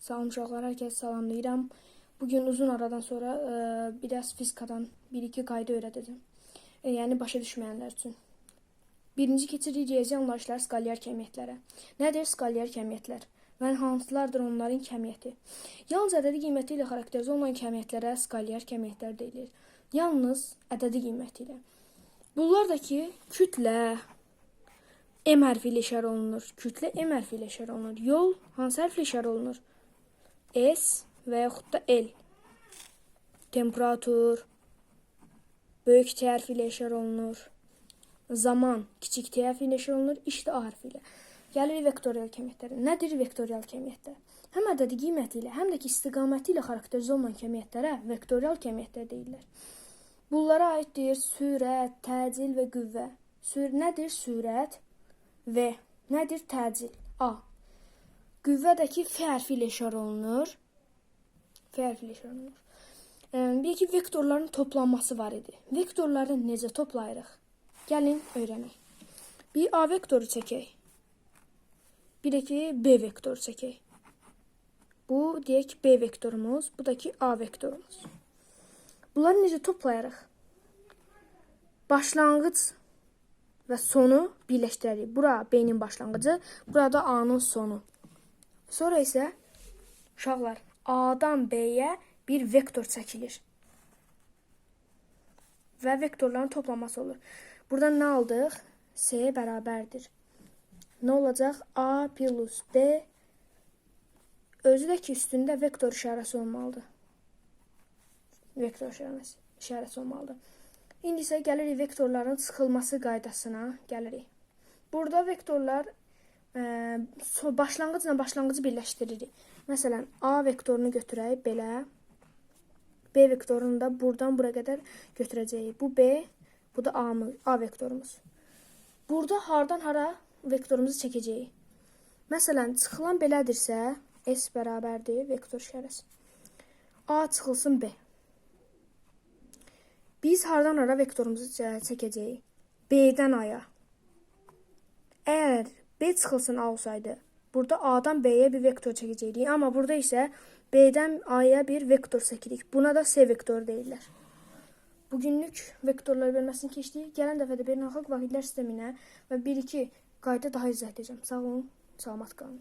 Salam uşaqlar, hər kəs salamlayıram. Bugün uzun aradan sonra e, biraz fizikadan bir-iki qayda öyrədəcəm. E, yəni başa düşməyənlər üçün. Birinci keçirik riyazi anlayışlar skalyar kəmiyyətlərə. Nədir skalyar kəmiyyətlər? Və hansılardır onların kəmiyyəti? Yalnız ədədi qiyməti ilə xarakterizə olunan kəmiyyətlərə skalyar kəmiyyətlər deyilir. Yalnız ədədi qiyməti ilə. Bunlar da ki, kütlə, M hərfi ilə olunur. Kütlə M hərfi ilə olunur. Yol hansı hərflə işarə olunur? S və yaxud da L. Temperatur böyük T hərfi ilə işarə olunur. Zaman kiçik T hərfi ilə işarə olunur. İş də A hərfi ilə. Gəlirik vektorial kəmiyyətlərə. Nədir vektorial kəmiyyətlər? Həm ədədi qiyməti ilə, həm də ki istiqaməti ilə xarakterizə olunan kəmiyyətlərə vektorial kəmiyyətlər deyirlər. Bunlara aiddir sürət, təcil və qüvvə. Sür nədir sürət? V. Nədir təcil? A. Qüvvədəki F hərfi ilə işarə olunur. F ilə işarə olunur. Bir ki vektorların toplanması var idi. Vektorları necə toplayırıq? Gəlin öyrənək. Bir A vektoru çəkək. Bir də B vektoru çəkək. Bu deyək B vektorumuz, bu da ki A vektorumuz. Bunları necə toplayırıq? Başlanğıc və sonu birləşdirərik. Bura B-nin başlanğıcı, burada A-nın sonu. Sonra isə uşaqlar A-dan B-yə bir vektor çəkilir. Və vektorların toplaması olur. Burada nə aldıq? S bərabərdir. Nə olacaq? A plus B özü də ki üstündə vektor işarəsi olmalıdır. Vektor işarəsi, işarəsi olmalıdır. İndi isə gəlirik vektorların çıxılması qaydasına gəlirik. Burada vektorlar e, başlanğıcla başlanğıcı birləşdiririk. Məsələn, A vektorunu götürək belə. B vektorunu da buradan bura qədər götürəcəyik. Bu B, bu da A, A vektorumuz. Burada hardan hara vektorumuzu çəkəcəyik. Məsələn, çıxılan belədirsə, S bərabərdir vektor işarəsi. A çıxılsın B. Biz hardan hara vektorumuzu çə- çəkəcəyik? B-dən A-ya. Əgər B çıxılsın A olsaydı, burada A-dan B-yə bir vektor çəkəcəkdik. Amma burada isə B-dən A-ya bir vektor çəkirik. Buna da S vektoru deyirlər. Bugünlük vektorlar bölməsini keçdik. Gələn dəfə də beynəlxalq vahidlər sisteminə və 1-2 qayda daha izah edəcəm. Sağ olun, salamat qalın.